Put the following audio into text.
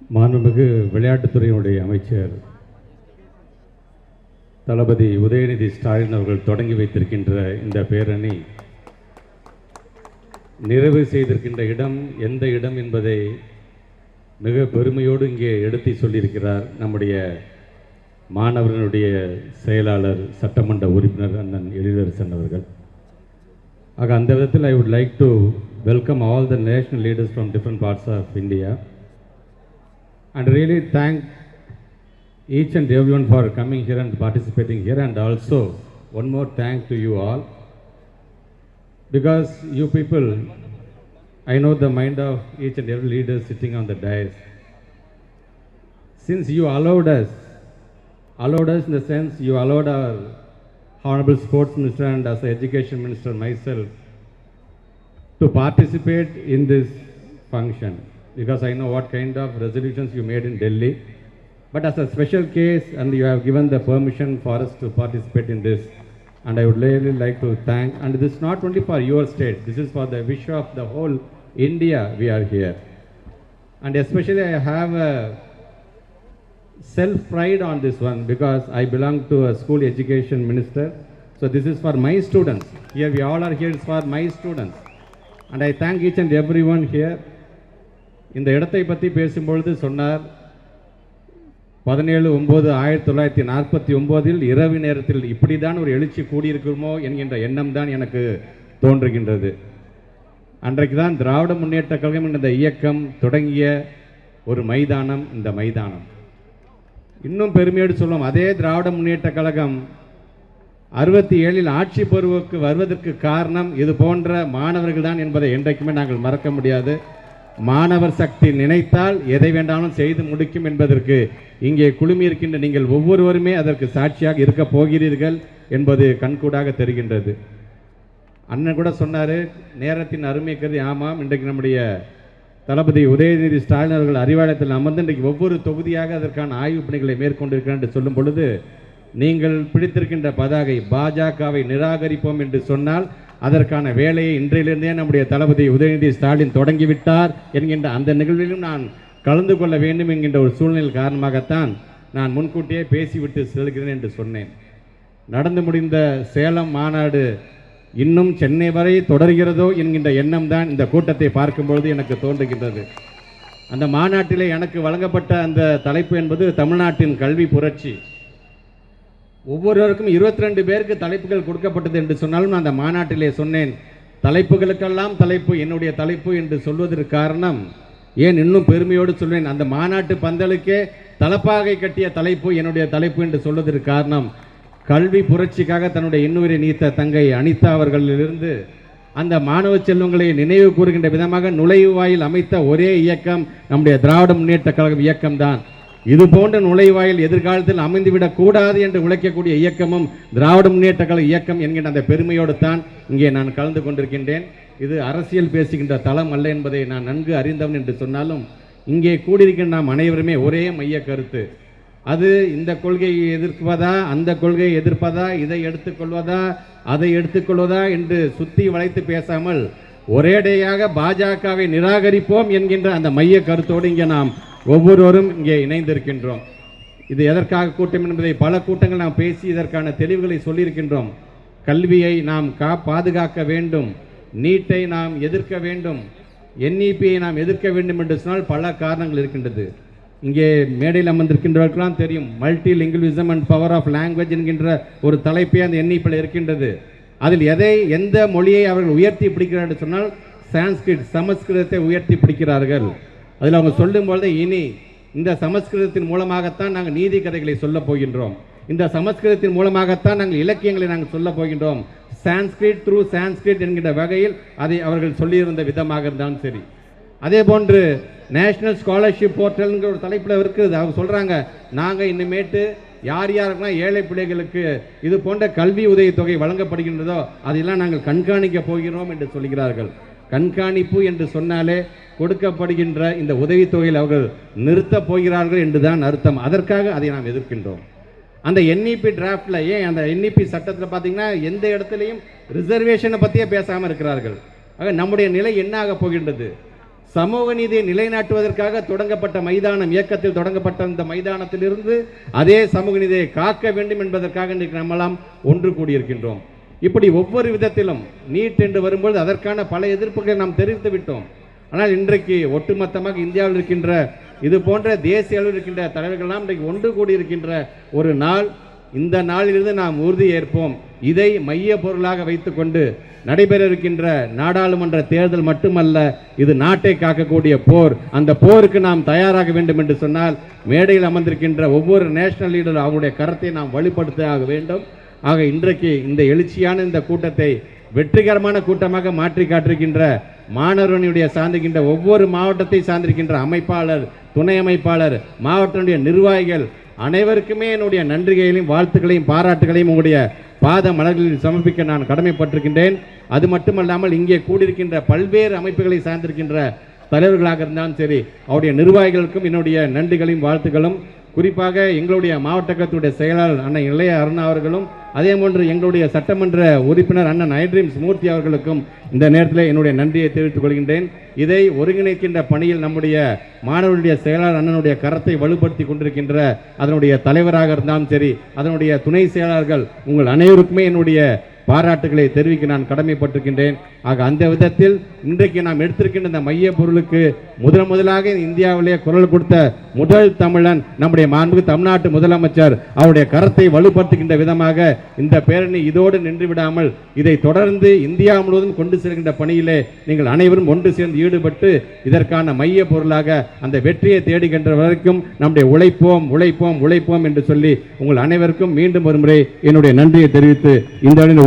மாண்புமிகு விளையாட்டுத்துறையினுடைய அமைச்சர் தளபதி உதயநிதி ஸ்டாலின் அவர்கள் தொடங்கி வைத்திருக்கின்ற இந்த பேரணி நிறைவு செய்திருக்கின்ற இடம் எந்த இடம் என்பதை மிக பெருமையோடு இங்கே எடுத்து சொல்லியிருக்கிறார் நம்முடைய மாணவர்களுடைய செயலாளர் சட்டமன்ற உறுப்பினர் அண்ணன் எழிலரசன் அவர்கள். ஆக அந்த விதத்தில் I would like to welcome all the national leaders from different parts of India and really thank each and everyone for coming here and participating here. And also one more thank to you all. Because you people I know the mind of each and every leader sitting on the dais. Since you allowed us allowed us in the sense you allowed our honorable sports minister and as education minister myself to participate in this function because I know what kind of resolutions you made in Delhi. But as a special case, and you have given the permission for us to participate in this, and I would really like to thank. And this is not only for your state; this is for the wish of the whole India. We are here, and especially I have a self pride on this one because I belong to a school education minister. So this is for my students. Here we all are here. It's for my students, and I thank each and everyone here. இந்த இடத்தை பற்றி பேசும்பொழுது சொன்னார் பதினேழு ஒம்பது ஆயிரத்தி தொள்ளாயிரத்தி நாற்பத்தி ஒம்போதில் இரவு நேரத்தில் இப்படி தான் ஒரு எழுச்சி கூடியிருக்குமோ என்கின்ற எண்ணம் தான் எனக்கு தோன்றுகின்றது. அன்றைக்கு தான் திராவிட முன்னேற்ற கழகம் என்ற இயக்கம் தொடங்கிய ஒரு மைதானம் இந்த மைதானம். இன்னும் பெருமையோடு சொல்லுவோம் அதே திராவிட முன்னேற்ற கழகம் அறுபத்தி ஏழில் ஆட்சி பொறுப்புக்கு வருவதற்கு காரணம் இது போன்ற மாணவர்கள் தான் என்பதை என்றைக்குமே நாங்கள் மறக்க முடியாது. மாணவர் சக்தி நினைத்தால் எதை வேண்டாலும் செய்து முடிக்கும் என்பதற்கு இங்கே குழுமி இருக்கின்ற நீங்கள் ஒவ்வொருவருமே அதற்கு சாட்சியாக இருக்க போகிறீர்கள் என்பது கண்கூடாக தெரிகின்றது. அண்ணன் கூட சொன்னார் நேரத்தின் அருமை கருதி ஆமாம் இன்றைக்கு நம்முடைய தளபதி உதயநிதி ஸ்டாலின் அவர்கள் அறிவாலயத்தில் அமர்ந்து இன்றைக்கு ஒவ்வொரு தொகுதியாக அதற்கான ஆய்வு பணிகளை மேற்கொண்டிருக்கிறார் என்று சொல்லும் பொழுது நீங்கள் பிடித்திருக்கின்ற பதாகை பாஜகவை நிராகரிப்போம் என்று சொன்னால் அதற்கான வேலையை இன்றையிலிருந்தே நம்முடைய தளபதி உதயநிதி ஸ்டாலின் தொடங்கிவிட்டார் என்கின்ற அந்த நிகழ்விலும் நான் கலந்து கொள்ள வேண்டும் என்கின்ற ஒரு சூழ்நிலை காரணமாகத்தான் நான் முன்கூட்டியே பேசிவிட்டு செல்கிறேன் என்று சொன்னேன். நடந்து முடிந்த சேலம் மாநாடு இன்னும் சென்னை வரை தொடர்கிறதோ என்கின்ற எண்ணம் தான் இந்த கூட்டத்தை பார்க்கும்பொழுது எனக்கு தோன்றுகின்றது. அந்த மாநாட்டிலே எனக்கு வழங்கப்பட்ட அந்த தலைப்பு என்பது தமிழ்நாட்டின் கல்வி புரட்சி. ஒவ்வொருவருக்கும் இருபத்தி ரெண்டு பேருக்கு தலைப்புகள் கொடுக்கப்பட்டது என்று சொன்னாலும் நான் அந்த மாநாட்டிலே சொன்னேன். தலைப்புகளுக்கெல்லாம் தலைப்பு என்னுடைய தலைப்பு என்று சொல்வதற்கு காரணம் ஏன் இன்னும் பெருமையோடு சொல்வேன் அந்த மாநாட்டு பந்தலுக்கே தலப்பாகை கட்டிய தலைப்பு என்னுடைய தலைப்பு என்று சொல்வதற்கு காரணம் கல்வி புரட்சிக்காக தன்னுடைய இன்னுயிரை நீத்த தங்கை அனிதா அவர்களிலிருந்து அந்த மாணவ செல்வங்களை நினைவு கூறுகின்ற விதமாக நுழைவு வாயில் அமைத்த ஒரே இயக்கம் நம்முடைய திராவிட முன்னேற்ற கழகம் இயக்கம்தான். இது போன்ற நுழைவாயில் எதிர்காலத்தில் அமைந்துவிடக் கூடாது என்று உழைக்கக்கூடிய இயக்கமும் திராவிட முன்னேற்ற கழக இயக்கம் என்கின்ற அந்த பெருமையோடு தான் இங்கே நான் கலந்து கொண்டிருக்கின்றேன். இது அரசியல் பேசுகின்ற தளம் அல்ல என்பதை நான் நன்கு அறிந்தவன் என்று சொன்னாலும் இங்கே கூடியிருக்கிற நாம் அனைவருமே ஒரே மைய கருத்து. அது இந்த கொள்கையை எதிர்ப்பதா அந்த கொள்கையை எதிர்ப்பதா இதை எடுத்துக்கொள்வதா அதை எடுத்துக்கொள்வதா என்று சுத்தி வளைத்து பேசாமல் ஒரேடையாக பாஜகவை நிராகரிப்போம் என்கின்ற அந்த மைய கருத்தோடு இங்கே நாம் ஒவ்வொருவரும் இங்கே இணைந்திருக்கின்றோம். இது எதற்காக கூட்டம் என்பதை பல கூட்டங்கள் நாம் பேசி இதற்கான தெளிவுகளை சொல்லியிருக்கின்றோம். கல்வியை நாம் கா பாதுகாக்க வேண்டும். நீட்டை நாம் எதிர்க்க வேண்டும். என்இபியை நாம் எதிர்க்க வேண்டும் என்று சொன்னால் பல காரணங்கள் இருக்கின்றது. இங்கே மேடையில் அமர்ந்திருக்கின்றவர்களாம் தெரியும். Multilingualism and power of language என்கின்ற ஒரு தலைப்பே அந்த என்இபியில் இருக்கின்றது. அதில் எதை எந்த மொழியை அவர்கள் உயர்த்தி பிடிக்கிறார்கள் என்று சொன்னால் சான்ஸ்கிரிட் சமஸ்கிருதத்தை உயர்த்தி பிடிக்கிறார்கள். அதில் அவங்க சொல்லும்பொழுது இனி இந்த சமஸ்கிருதத்தின் மூலமாகத்தான் நாங்கள் நீதி கதைகளை சொல்லப் போகின்றோம். இந்த சமஸ்கிருதத்தின் மூலமாகத்தான் நாங்கள் இலக்கியங்களை நாங்கள் சொல்லப் போகின்றோம். சான்ஸ்கிரிட் த்ரூ சான்ஸ்கிரிட் என்கிற வகையில் அதை அவர்கள் சொல்லியிருந்த விதமாக இருந்தாலும் சரி. அதே போன்று நேஷனல் ஸ்காலர்ஷிப் போர்ட்டல்ங்கிற ஒரு தலைப்பில் இருக்குது. அவங்க சொல்கிறாங்க நாங்கள் இனிமேட்டு யார் யாருக்கெல்லாம் ஏழை பிள்ளைகளுக்கு இது போன்ற கல்வி உதவித்தொகை வழங்கப்படுகின்றதோ அதையெல்லாம் நாங்கள் கண்காணிக்க போகிறோம் என்று சொல்கிறார்கள் கண்காணிப்பு என்று சொன்னாலே கொடுக்கப்படுகின்ற இந்த உதவித்தொகையில் அவர்கள் நிறுத்தப் போகிறார்கள் என்றுதான் அர்த்தம். அதற்காக அதை நாம் எதிர்க்கின்றோம். அந்த என்இபி டிராஃப்டில் ஏன் அந்த என்இபி சட்டத்தில் பார்த்தீங்கன்னா எந்த இடத்துலையும் ரிசர்வேஷனை பற்றியே பேசாமல் இருக்கிறார்கள். ஆக நம்முடைய நிலை என்ன ஆக போகின்றது? சமூக நீதியை நிலைநாட்டுவதற்காக தொடங்கப்பட்ட மைதானம் இயக்கத்தில் தொடங்கப்பட்ட இந்த மைதானத்திலிருந்து அதே சமூக நீதியை காக்க வேண்டும் என்பதற்காக இன்றைக்கு நம்மெல்லாம் ஒன்று கூடியிருக்கின்றோம். இப்படி ஒவ்வொரு விதத்திலும் நீட் என்று வரும்போது அதற்கான பல எதிர்ப்புகளை நாம் தெரிவித்து விட்டோம். ஆனால் இன்றைக்கு ஒட்டுமொத்தமாக இந்தியாவில் இருக்கின்ற இது போன்ற தேசிய அளவில் இருக்கின்ற தலைவர்கள்லாம் இன்றைக்கு ஒன்று கூடியிருக்கின்ற ஒரு நாள். இந்த நாளிலிருந்து நாம் உறுதி ஏற்போம். இதை மைய பொருளாக வைத்துக்கொண்டு நடைபெற இருக்கின்ற நாடாளுமன்ற தேர்தல் மட்டுமல்ல இது நாட்டை காக்கக்கூடிய போர். அந்த போருக்கு நாம் தயாராக வேண்டும் என்று சொன்னால் மேடையில் அமர்ந்திருக்கின்ற ஒவ்வொரு நேஷனல் லீடர் அவருடைய கரத்தை நாம் வலுப்படுத்த ஆக வேண்டும். ஆக இன்றைக்கு இந்த எழுச்சியான இந்த கூட்டத்தை வெற்றிகரமான கூட்டமாக மாற்றி காட்டிருக்கின்ற மாணவர்களுடைய சார்ந்திருக்கின்ற ஒவ்வொரு மாவட்டத்தை சார்ந்திருக்கின்ற அமைப்பாளர் துணை அமைப்பாளர் மாவட்டனுடைய நிர்வாகிகள் அனைவருக்குமே என்னுடைய நன்றிகளையும் வாழ்த்துக்களையும் பாராட்டுகளையும் உங்களுடைய பாத மலர்களில் சமர்ப்பிக்க நான் கடமைப்பட்டிருக்கின்றேன். அது மட்டுமல்லாமல் இங்கே கூடியிருக்கின்ற பல்வேறு அமைப்புகளை சார்ந்திருக்கின்ற தலைவர்களாக இருந்தாலும் சரி அவருடைய நிர்வாகிகளுக்கும் என்னுடைய நன்றிகளையும் வாழ்த்துக்களும். குறிப்பாக எங்களுடைய மாவட்ட கழகத்துடைய செயலாளர் அண்ணன் இளைய அருணா அவர்களும் அதே போன்று எங்களுடைய சட்டமன்ற உறுப்பினர் அண்ணன் ஐட்ரீம்ஸ் மூர்த்தி அவர்களுக்கும் இந்த நேரத்தில் என்னுடைய நன்றியை தெரிவித்துக் கொள்கின்றேன். இதை ஒருங்கிணைக்கின்ற பணியில் நம்முடைய மாணவருடைய செயலாளர் அண்ணனுடைய கரத்தை வலுப்படுத்தி கொண்டிருக்கின்ற அதனுடைய தலைவராக இருந்தாலும் சரி அதனுடைய துணை செயலாளர்கள் உங்கள் அனைவருக்குமே என்னுடைய பாராட்டுகளை தெரிவிக்க நான் கடமைப்பட்டிருக்கின்றேன். ஆக அந்த விதத்தில் இன்றைக்கு நாம் எடுத்திருக்கின்ற இந்த மைய பொருளுக்கு முதல் முதலாக இந்தியாவிலே குரல் கொடுத்த முதல் தமிழன் நம்முடைய மாண்பு தமிழ்நாட்டு முதலமைச்சர். அவருடைய கரத்தை வலுப்படுத்துகின்ற விதமாக இந்த பேரணி இதோடு நின்று விடாமல் இதை தொடர்ந்து இந்தியா முழுவதும் கொண்டு செல்கின்ற பணியிலே நீங்கள் அனைவரும் ஒன்று சேர்ந்து ஈடுபட்டு இதற்கான மைய பொருளாக அந்த வெற்றியை தேடுகின்ற வரைக்கும் நம்முடைய உழைப்போம் உழைப்போம் உழைப்போம் என்று சொல்லி உங்கள் அனைவருக்கும் மீண்டும் ஒருமுறை என்னுடைய நன்றியை தெரிவித்து இந்த அளவில்